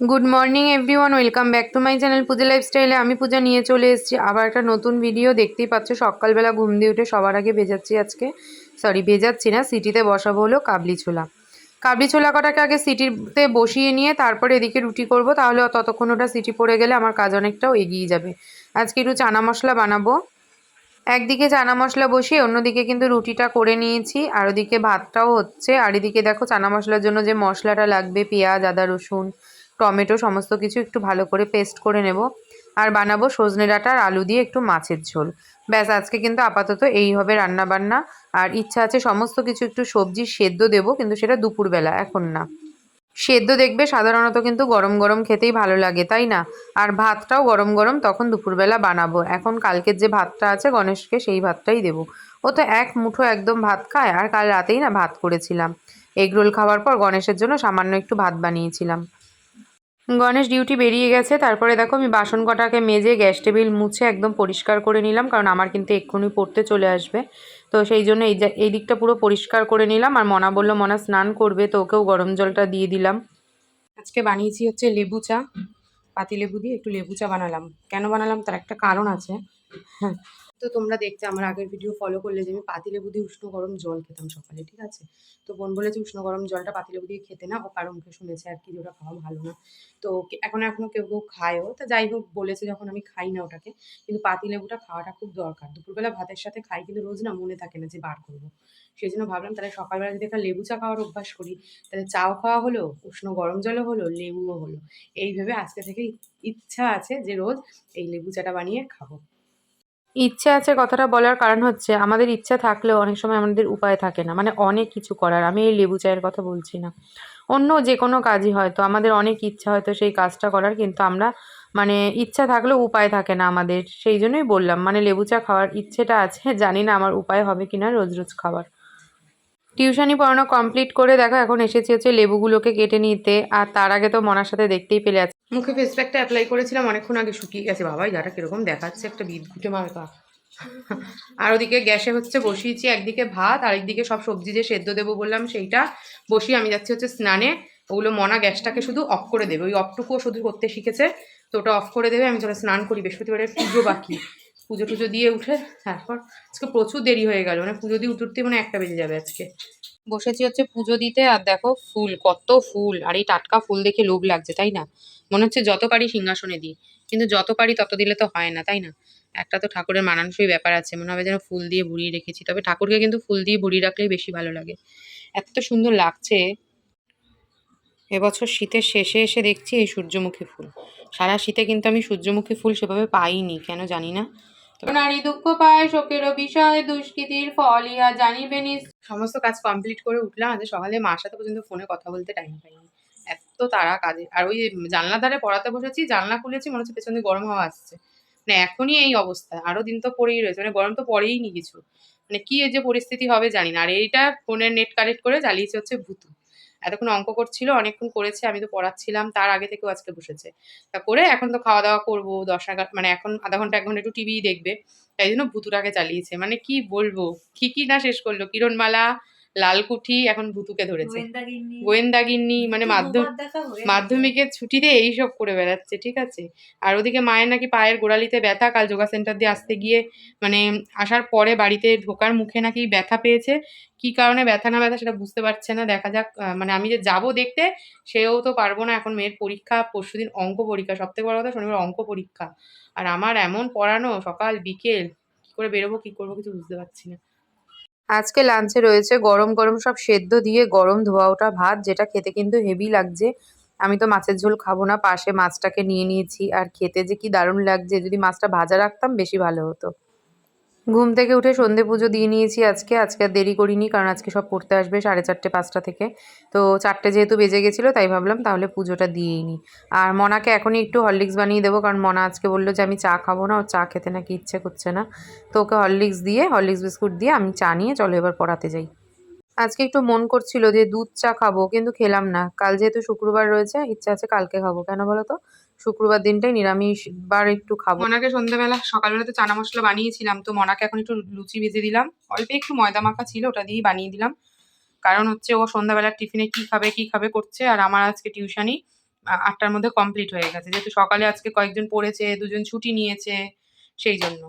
Good morning everyone welcome back to my channel Puja লাইফস্টাইলে আমি পূজা নিয়ে চলে এসেছি। আবার একটা নতুন ভিডিও দেখতেই পাচ্ছ। সকালবেলা ঘুম দিয়ে উঠে সবার আগে ভেজাচ্ছি আজকে। সরি ভেজাচ্ছি না, সিটিতে বসাবো হলো কাবলি ছোলা। কাবলি ছোলা কটাকে আগে সিটিতে বসিয়ে নিয়ে তারপরে এদিকে রুটি করব। তাহলে ততক্ষণ ওটা সিটি পড়ে গেলে আমার কাজ অনেকটাও এগিয়ে যাবে। আজকে একটু চানা মশলা বানাবো। একদিকে চানা মশলা বসিয়ে, অন্যদিকে কিন্তু রুটিটা করে নিয়েছি। আর ওদিকে ভাতটাও হচ্ছে। আর এদিকে দেখো চানা মশলার জন্য যে মশলাটা লাগবে, পেঁয়াজ, আদা, রসুন টমেটো সমস্ত কিছু একটু ভালো করে পেস্ট করে নেব। আর বানাবো সজনে ডাঁটা আর আলু দিয়ে একটু মাছের ঝোল। ব্যাস, আজকে কিন্তু আপাতত এই হবে রান্না বান্না আর ইচ্ছা আছে সমস্ত কিছু একটু সবজি সেদ্ধ দেবো, কিন্তু সেটা দুপুরবেলা, এখন না। সেদ্ধ দেখবে সাধারণত কিন্তু গরম গরম খেতেই ভালো লাগে, তাই না? আর ভাতটাও গরম গরম তখন দুপুরবেলা বানাবো। এখন কালকের যে ভাতটা আছে, গণেশকে সেই ভাতটাই দেবো। ও তো এক মুঠো একদম ভাত খায়, আর কাল রাতেই না ভাত করেছিলাম। এগরোল খাওয়ার পর গণেশের জন্য সামান্য একটু ভাত বানিয়েছিলাম। গণেশ ডিউটি বেরিয়ে গেছে। তারপরে দেখো আমি বাসন কটাকে মেজে গ্যাস টেবিল মুছে একদম পরিষ্কার করে নিলাম, কারণ আমার কিন্তু এক্ষুনি পড়তে চলে আসবে। তো সেই জন্য এই যা- এই দিকটা পুরো পরিষ্কার করে নিলাম আর মনা বলল, মনা স্নান করবে, তো ওকেও গরম জলটা দিয়ে দিলাম। আজকে বানিয়েছি হচ্ছে লেবু চা, পাতি লেবু দিয়ে একটু লেবু চা বানালাম। কেন বানালাম? তার একটা কারণ আছে। হ্যাঁ তো তোমরা দেখতে আমার আগের ভিডিও ফলো করলে যে আমি পাতিলেবু দিয়ে উষ্ণ গরম জল খেতাম সকালে, ঠিক আছে? তো বোন বলেছে উষ্ণ গরম জলটা পাতিলেবু দিয়ে খেতে না, ও কারও মুখে শুনেছে আর কি ওটা খাওয়া ভালো না। তো এখন এখনও কেউ কেউ খায়ও, তা যাই হোক বলেছে যখন আমি খাই না ওটাকে, কিন্তু পাতিলেবুটা খাওয়াটা খুব দরকার। দুপুরবেলা ভাতের সাথে খাই কিন্তু রোজ না মনে থাকে না যে বার করব। সেই জন্য ভাবলাম তাহলে সকালবেলা যদি একটা লেবু চা খাওয়ার অভ্যাস করি, তাহলে চাও খাওয়া হলো, উষ্ণ গরম জলও হলো, লেবুও হলো। এই ভেবে আজকে থেকে ইচ্ছা আছে যে রোজ এই লেবু চাটা বানিয়ে খাব। ইচ্ছা আছে কথাটা বলার কারণ হচ্ছে আমাদের ইচ্ছা থাকলেও অনেক সময় আমাদের উপায় থাকে না। মানে অনেক কিছু করার। আমি এই লেবু চায়ের কথা বলছি না। অন্য যে কোনো কাজই হয়তো, আমাদের অনেক ইচ্ছা হয়তো সেই কাজটা করার, কিন্তু আমরা মানে ইচ্ছা থাকলেও উপায় থাকে না আমাদের। সেই জন্যই বললাম মানে লেবু চা খাওয়ার ইচ্ছেটা আছে, জানি না আমার উপায় হবে কিনা রোজ রোজ খাবার টিউশনি পড়ানো কমপ্লিট করে দেখো, এখন এসেছি হচ্ছে লেবুগুলোকে কেটে নিতে, আর তার আগে তো মনার সাথে দেখতেই পেলে আছে মুখে ফেস প্যাকটা অ্যাপ্লাই করেছিলাম, অনেকক্ষণ আগে শুকিয়ে গেছে। বাবাই যারা কীরকম দেখাচ্ছে, একটা বিদঘুটে মার্কা আর ওদিকে গ্যাসে হচ্ছে বসিয়েছি, একদিকে ভাত আর একদিকে সব সবজি যে সেদ্ধ দেবো বললাম, সেইটা বসিয়ে আমি যাচ্ছি হচ্ছে স্নানে। ওগুলো মনা গ্যাসটাকে শুধু অফ করে দেবে। ওই অফটুকুও শুধু করতে শিখেছে, তো ওটা অফ করে দেবে। আমি চলে স্নান করি, বৃহস্পতিবারের পুজো বাকি। পুজো টুজো দিয়ে উঠে তারপর আজকে প্রচুর দেরি হয়ে গেল। মানে পুজো দিয়ে উঠতে মানে একটা বেজে যাবে আজকে। বসেছি হচ্ছে পুজো দিতে আর দেখো ফুল, কত ফুল। আর এই টাটকা ফুল দেখে লোভ লাগছে, তাই না? মনে হচ্ছে যত পারি সিংহাসনে দিই, কিন্তু যত পারি তত দিলে তো হয় না, তাই না? একটা তো ঠাকুরের মানানসই ব্যাপার আছে, মনে হবে যেন ফুল দিয়ে ভরিয়ে রেখেছি। তবে ঠাকুরকে কিন্তু ফুল দিয়ে ভরিয়ে রাখলেই বেশি ভালো লাগে। এত সুন্দর লাগছে। এবছর শীতের শেষে এসে দেখছি এই সূর্যমুখী ফুল। সারা শীতে কিন্তু আমি সূর্যমুখী ফুল সেভাবে পাইনি, কেন জানি না। নারী দুঃখ পায় শোকেরও বিষয় দুষ্কৃতির ফল ইহা জানিবেনি সমস্ত কাজ কমপ্লিট করে উঠলাম আজ সকালে মার সাথে পর্যন্ত ফোনে কথা বলতে টাইম পাইনি। এত তারা কাজে আর ওই জানলা ধারে পড়াতে বসেছি জানলা খুলেছি মনে হচ্ছে পেছন গরম হাওয়া আসছে। মানে এখনই এই অবস্থা আরও দিন তো পড়েই রয়েছে মানে গরম তো পড়েই নি কিছু। মানে কি এই যে পরিস্থিতি হবে জানি না আর এইটা ফোনের নেট কানেক্ট করে চালিয়েছে হচ্ছে ভুতু। এতক্ষণ অঙ্ক করছিল, অনেকক্ষণ করেছে, আমি তো পড়াচ্ছিলাম, তার আগে থেকেও আজকে বসেছে। তা করে এখন তো খাওয়া দাওয়া করব, দশ এগারো মানে এখন আধা ঘণ্টা, এক ঘণ্টা একটু টিভি দেখবে। তাই জন্য ভুতুরাকে চালিয়েছে। মানে কি বলব? কি কি না শেষ করল? কিরণমালা লালকুঠি এখন ভুতুকে ধরেছে। গোয়েন্দাগিন্নি। মানে মাধ্যম মাধ্যমিকের ছুটিতে এইসব করে বেড়াচ্ছে ঠিক আছে? আর ওদিকে মায়ের নাকি পায়ের গোড়ালিতে ব্যথা কাল যোগা সেন্টার দিয়ে আসতে গিয়ে মানে আসার পরে বাড়িতে ঢোকার মুখে নাকি ব্যথা পেয়েছে। কি কারণে ব্যথা না ব্যথা সেটা বুঝতে পারছে না দেখা যাক মানে আমি যে যাব দেখতে সেও তো পারব না এখন মেয়ের পরীক্ষা পরশুদিন অঙ্ক পরীক্ষা। সব থেকে বড় কথা শনিবার অঙ্ক পরীক্ষা। আর আমার এমন পড়ানো সকাল বিকেল কি করে বেরোবো কি করব কিছু বুঝতে পারছি না। আজকে লাঞ্চে রয়েছে গরম গরম সব সেদ্ধ দিয়ে গরম ধোয়া ওঠা ভাত, যেটা খেতে কিন্তু হেভি লাগছে। আমি তো মাছের ঝোল খাব না, পাশে মাছটাকে নিয়ে নিয়েছি। আর খেতে যে কি দারুণ লাগছে, যদি মাছটা ভাজা রাখতাম বেশি ভালো হতো। ঘুম থেকে উঠে সন্ধে পুজো দিয়ে নিয়েছি আজকে। আজকে আর দেরি করিনি, কারণ আজকে সব পড়তে আসবে সাড়ে চারটে, পাঁচটা থেকে। তো চারটে যেহেতু বেজে গেছিল, তাই ভাবলাম তাহলে পুজোটা দিয়েই নিই আর মনাকে এখনই একটু হরলিক্স বানিয়ে দেবো, কারণ মনা আজকে বলল যে, আমি চা খাব না ও চা খেতে নাকি ইচ্ছে করছে না। তো ওকে হরলিক্স দিয়ে, হরলিক্স বিস্কুট দিয়ে আমি চা নিয়ে চলো এবার পড়াতে যাই। আজকে একটু মন করছিল যে, দুধ চা খাব, কিন্তু খেলাম না। কাল যেহেতু শুক্রবার রয়েছে, ইচ্ছা আছে কালকে খাব। কেন বলো তো? শুক্রবার দিনটাই নিরামিষ, বার একটু খাব। মনাকে সন্ধ্যাবেলা, সকালবেলা তো চানা মশলা বানিয়েছিলাম, তো মনাকে এখন একটু লুচি ভেজে দিলাম। অল্প একটু ময়দা মাখা ছিল, ওটা দিয়েই বানিয়ে দিলাম। কারণ হচ্ছে ও সন্ধ্যাবেলার টিফিনে কি খাবে কি খাবে করছে, আর আমার আজকে টিউশনই আটটার মধ্যে কমপ্লিট হয়ে গেছে। যেহেতু সকালে আজকে কয়েকজন পড়েছে, দুজন ছুটি নিয়েছে, সেই জন্য।